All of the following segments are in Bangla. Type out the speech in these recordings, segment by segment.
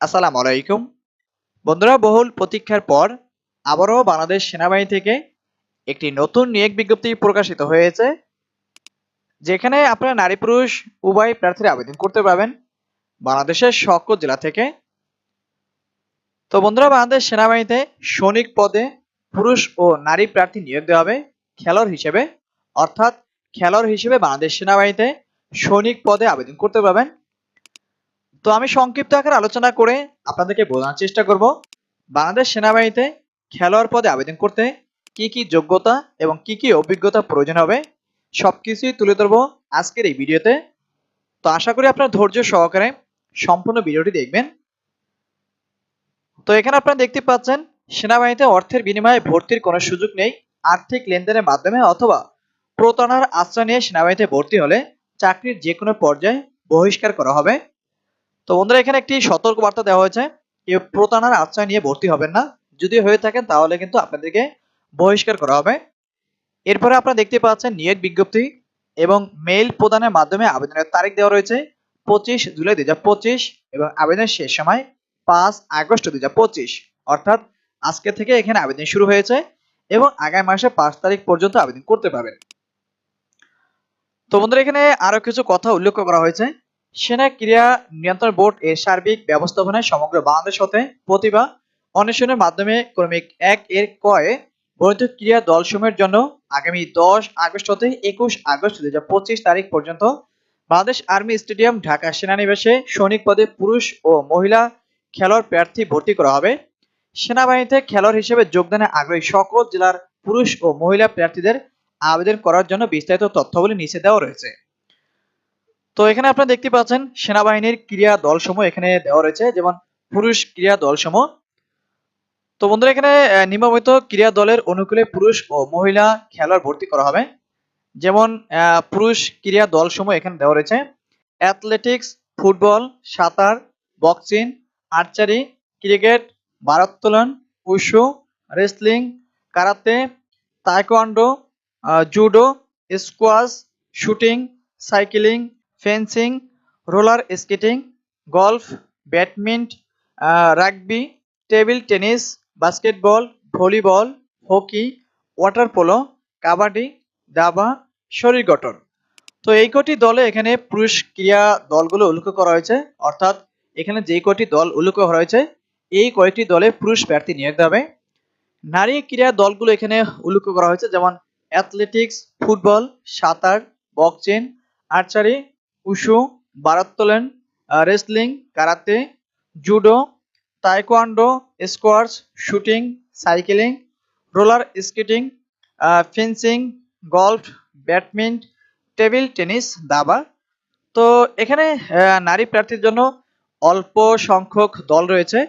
আসসালামু আলাইকুম। বন্ধুরা, বহুল প্রতীক্ষার পর আবারও বাংলাদেশ সেনাবাহিনী থেকে একটি নতুন নিয়োগ বিজ্ঞপ্তি প্রকাশিত হয়েছে, যেখানে আপনারা নারী পুরুষ উভয় প্রার্থীরা আবেদন করতে পারবেন বাংলাদেশের সকল জেলা থেকে। তো বন্ধুরা, বাংলাদেশ সেনাবাহিনীতে সৈনিক পদে পুরুষ ও নারী প্রার্থী নিয়োগ দেওয়া হবে খেলোয়াড় হিসেবে। অর্থাৎ খেলোয়াড় হিসেবে বাংলাদেশ সেনাবাহিনীতে সৈনিক পদে আবেদন করতে পারবেন তো আমি সংক্ষিপ্ত আকারে আলোচনা করে আপনাদেরকে বোঝানোর চেষ্টা করব। বাংলাদেশ সেনাবাহিনীতে খেলোয়াড় পদে আবেদন করতে কি কি যোগ্যতা এবং কি কি অভিজ্ঞতা প্রয়োজন হবে, সবকিছুই তুলে ধরবো আজকের এই ভিডিওতে। তো আশা করি আপনার ধৈর্য সহকারে সম্পূর্ণ ভিডিওটি দেখবেন। তো এখানে আপনারা দেখতে পাচ্ছেন, সেনাবাহিনীতে অর্থের বিনিময়ে ভর্তির কোনো সুযোগ নেই। আর্থিক লেনদেনের মাধ্যমে অথবা প্রতারণার আশ্রয় নিয়ে সেনাবাহিনীতে ভর্তি হলে চাকরির যে কোনো পর্যায়ে বহিষ্কার করা হবে। তো বন্ধুরা, এখানে একটি সতর্ক বার্তা দেওয়া হয়েছে। কেউ প্রতারণার আশ্রয় নিয়ে ভর্তি হবেন না। যদি হয়ে থাকেন, তাহলে কিন্তু আপনাদেরকে বহিষ্কার করা হবে। এরপরে আপনারা দেখতে পাচ্ছেন নিয়োগ বিজ্ঞপ্তি এবং মেইল প্রদানের মাধ্যমে আবেদনের তারিখ দেওয়া রয়েছে। পঁচিশ জুলাই দুই এবং আবেদনের শেষ সময় পাঁচ আগস্ট দুই হাজার পঁচিশ। অর্থাৎ আজকে থেকে এখানে আবেদন শুরু হয়েছে এবং আগামী মাসে পাঁচ তারিখ পর্যন্ত আবেদন করতে পারবেন। তো বন্ধুরা, এখানে আরও কিছু কথা উল্লেখ করা হয়েছে। সেনা ক্রীড়া নিয়ন্ত্রণ বোর্ড এর সার্বিক ব্যবস্থাপনায় সমগ্র বাংলাদেশ হতে প্রতিভা অন্বেষণের মাধ্যমে ক্রমিক এক এর কয়ে বর্ধিত ক্রীড়া দলসমূহের জন্য আগামী দশ আগস্ট হতে একুশ আগস্ট দুই তারিখ পর্যন্ত বাংলাদেশ আর্মি স্টেডিয়াম ঢাকা সেনানিবাসে সৈনিক পদে পুরুষ ও মহিলা খেলোয়াড় প্রার্থী ভর্তি করা হবে। সেনাবাহিনীতে খেলোয়াড় হিসেবে যোগদানে আগ্রহী সকল জেলার পুরুষ ও মহিলা প্রার্থীদের আবেদন করার জন্য বিস্তারিত তথ্যগুলি নিচে দেওয়া রয়েছে। তো এখানে আপনারা দেখতে পাচ্ছেন সেনাবাহিনীর ক্রীড়া দলসমূহ এখানে দেওয়া রয়েছে যেমন পুরুষ ক্রীড়া দলসমূহ। তো বন্ধুরা এখানে আহ, নিয়মিত ক্রীড়া দলের অনুকূলে পুরুষ ও মহিলা খেলোয়াড় ভর্তি করা হবে। যেমন পুরুষ ক্রীড়া দলসমূহ এখানে দেওয়া রয়েছে। অ্যাথলেটিক্স ফুটবল সাঁতার boxing archery cricket ভারোত্তোলন wushu wrestling karate taekwondo judo squash shooting cycling fencing, roller skating, golf, badminton rugby, table tennis, basketball, volleyball, hockey, water polo, kabaddi, দাবা, শরীর গঠন। তো এই কটি দলে এখানে পুরুষ ক্রীড়া দলগুলো উল্লেখ করা হয়েছে। অর্থাৎ এখানে যে কটি দল উল্লেখ করা হয়েছে, এই কয়েকটি দলে পুরুষ প্রার্থী নিয়োগ হবে। নারী ক্রীড়া দলগুলো এখানে উল্লেখ করা হয়েছে, যেমন অ্যাথলেটিক্স ফুটবল সাঁতার boxing archery wushu ভারোত্তোলন wrestling karate judo taekwondo squash shooting cycling roller skating fencing golf badminton table tennis দাবা। তো এখানে নারী প্রার্থীর জন্য অল্প সংখ্যক দল রয়েছে।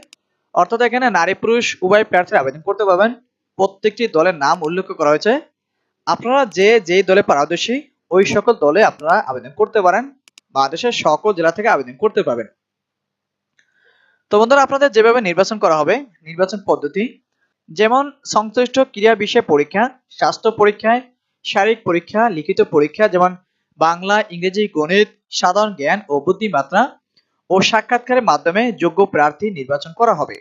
অর্থাৎ এখানে নারী পুরুষ, উভয় প্রার্থীর আবেদন করতে পারবেন। প্রত্যেকটি দলের নাম উল্লেখ করা হয়েছে। আপনারা যে, যেই দলে পারদর্শী, ওই সকল দলে আপনারা আবেদন করতে পারেন। বাংলাদেশের সকল জেলা থেকে আবেদন করতে পারবেন। তো বন্ধুরা, আপনাদের যেভাবে নির্বাচন করা হবে, নির্বাচন পদ্ধতি, যেমন সংশ্লিষ্ট ক্রিয়া বিষয় পরীক্ষা, স্বাস্থ্য পরীক্ষায় শারীরিক পরীক্ষা, লিখিত পরীক্ষা, যেমন বাংলা, ইংরেজি, গণিত, সাধারণ জ্ঞান ও বুদ্ধিমাত্রা ও সাক্ষাৎকারের মাধ্যমে যোগ্য প্রার্থী নির্বাচন করা হবে।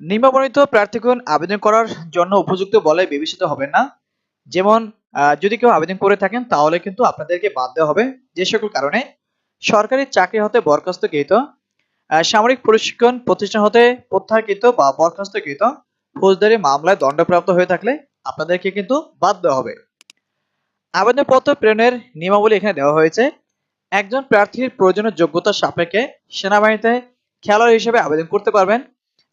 নিম্নবর্ণিত প্রার্থীগণ আবেদন করার জন্য উপযুক্ত বলে বিবেচিত হবেন না। যেমন যদি কেউ আবেদন করে থাকেন তাহলে কিন্তু আপনাদেরকে বাদ দেওয়া হবে যে সকল কারণে। সরকারি চাকরি হতে বরখাস্তকৃত আহ, সামরিক প্রশিক্ষণ প্রতিষ্ঠান হতে প্রত্যাহারকৃত বা বরখাস্তকৃত ফৌজদারি মামলায় দণ্ডপ্রাপ্ত হয়ে থাকলে আপনাদেরকে কিন্তু বাদ দেওয়া হবে। আবেদনপত্র প্রেরণের নিয়মাবলী এখানে দেওয়া হয়েছে। একজন প্রার্থীর প্রয়োজনীয় যোগ্যতা সাপেক্ষে সেনাবাহিনীতে খেলোয়াড় হিসেবে আবেদন করতে পারবেন।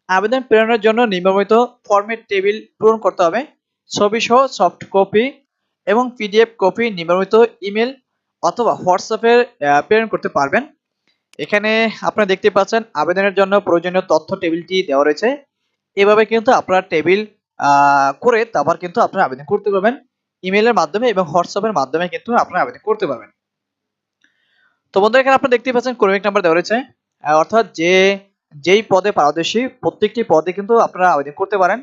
আবেদন প্রেরণের জন্য নিম্নলিখিত ফরম্যাট টেবিল পূরণ করতে হবে। ছবি সহ সফট কপি এবং পিডিএফ কপি নিম্নলিখিত ইমেল অথবা হোয়াটসঅ্যাপে প্রেরণ করতে পারবেন। এখানে আপনারা দেখতে পাচ্ছেন আবেদনের জন্য প্রয়োজনীয় তথ্য টেবিলটি দেওয়া রয়েছে। এভাবে কিন্তু আপনারা টেবিল করে তারপর কিন্তু আপনারা আবেদন করতে পারবেন। ইমেলের মাধ্যমে এবং হোয়াটসঅ্যাপের মাধ্যমে কিন্তু আপনারা আবেদন করতে পারবেন। তো বন্ধুরা, এখানে আপনারা দেখতে পাচ্ছেন ক্রমিক নাম্বার দেওয়া রয়েছে। অর্থাৎ যে, যেই পদে পারদর্শী, প্রত্যেকটি পদে কিন্তু আপনারা আবেদন করতে পারেন।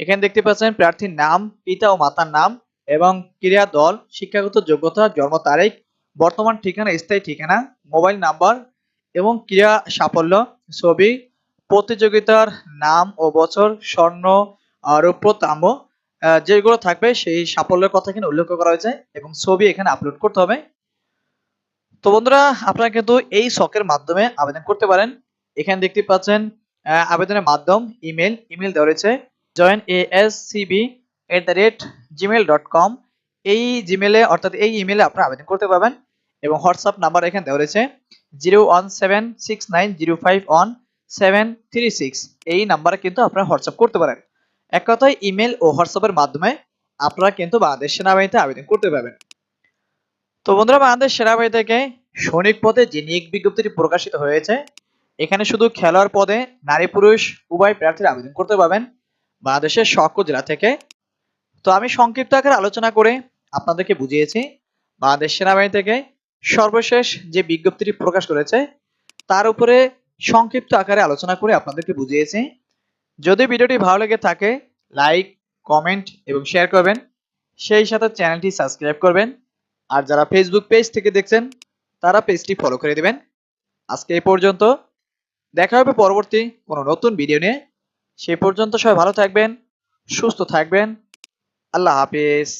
এখানে দেখতে পাচ্ছেন প্রার্থীর নাম, পিতা ও মাতার নাম এবং ক্রীড়া দল, শিক্ষাগত যোগ্যতা, জন্ম তারিখ, বর্তমান ঠিকানা, স্থায়ী ঠিকানা, মোবাইল নাম্বার এবং ক্রীড়া সাফল্য, ছবি, প্রতিযোগিতার নাম ও বছর, স্বর্ণ রৌপ্য তাম্র যেগুলো থাকবে সেই সাফল্যের কথা এখানে উল্লেখ করা হয়েছে এবং ছবি এখানে আপলোড করতে হবে। তো বন্ধুরা, আপনারা কিন্তু এই শখের মাধ্যমে আবেদন করতে পারেন। এখানে দেখতে পাচ্ছেন আবেদনের মাধ্যম, ইমেল ইমেল দেওয়া রয়েছে। Join A S CB at the rate Gmail dot com এই জিমেলে অর্থাৎ এই ইমেলে আপনারা আবেদন করতে পারবেন এবং হোয়াটসঅ্যাপ নাম্বার এখানে দেওয়া রয়েছে zero one seven six nine zero five one seven three six এই নাম্বারে কিন্তু আপনারা হোয়াটসঅ্যাপ করতে পারেন। এক কথায় ইমেল ও হোয়াটসঅ্যাপের মাধ্যমে আপনারা কিন্তু বাংলাদেশ সেনাবাহিনীতে আবেদন করতে পারবেন। তো বন্ধুরা, বাংলাদেশ সেনাবাহিনী থেকে সৈনিক পদে যে নিয়োগ বিজ্ঞপ্তিটি প্রকাশিত হয়েছে, এখানে শুধু খেলোয়াড় পদে নারী পুরুষ উভয় প্রার্থীরা আবেদন করতে পারবেন। বাংলাদেশের সকল জেলা থেকে তো আমি সংক্ষিপ্ত আকারে আলোচনা করে আপনাদেরকে বুঝিয়েছি, বাংলাদেশ সেনাবাহিনী থেকে সর্বশেষ যে বিজ্ঞপ্তিটি প্রকাশ করেছে, তার উপরে সংক্ষিপ্ত আকারে আলোচনা করে আপনাদেরকে বুঝিয়েছি। যদি ভিডিওটি ভালো লেগে থাকে, লাইক, কমেন্ট এবং শেয়ার করবেন। সেই সাথে চ্যানেলটি সাবস্ক্রাইব করবেন। আর যারা ফেসবুক পেজ থেকে দেখছেন, তারা পেজটি ফলো করে দেবেন। আজকে এই পর্যন্ত। দেখা হবে পরবর্তী কোনো নতুন ভিডিও নিয়ে। সেই পর্যন্ত সবাই ভালো থাকবেন, সুস্থ থাকবেন। اللہ حافظ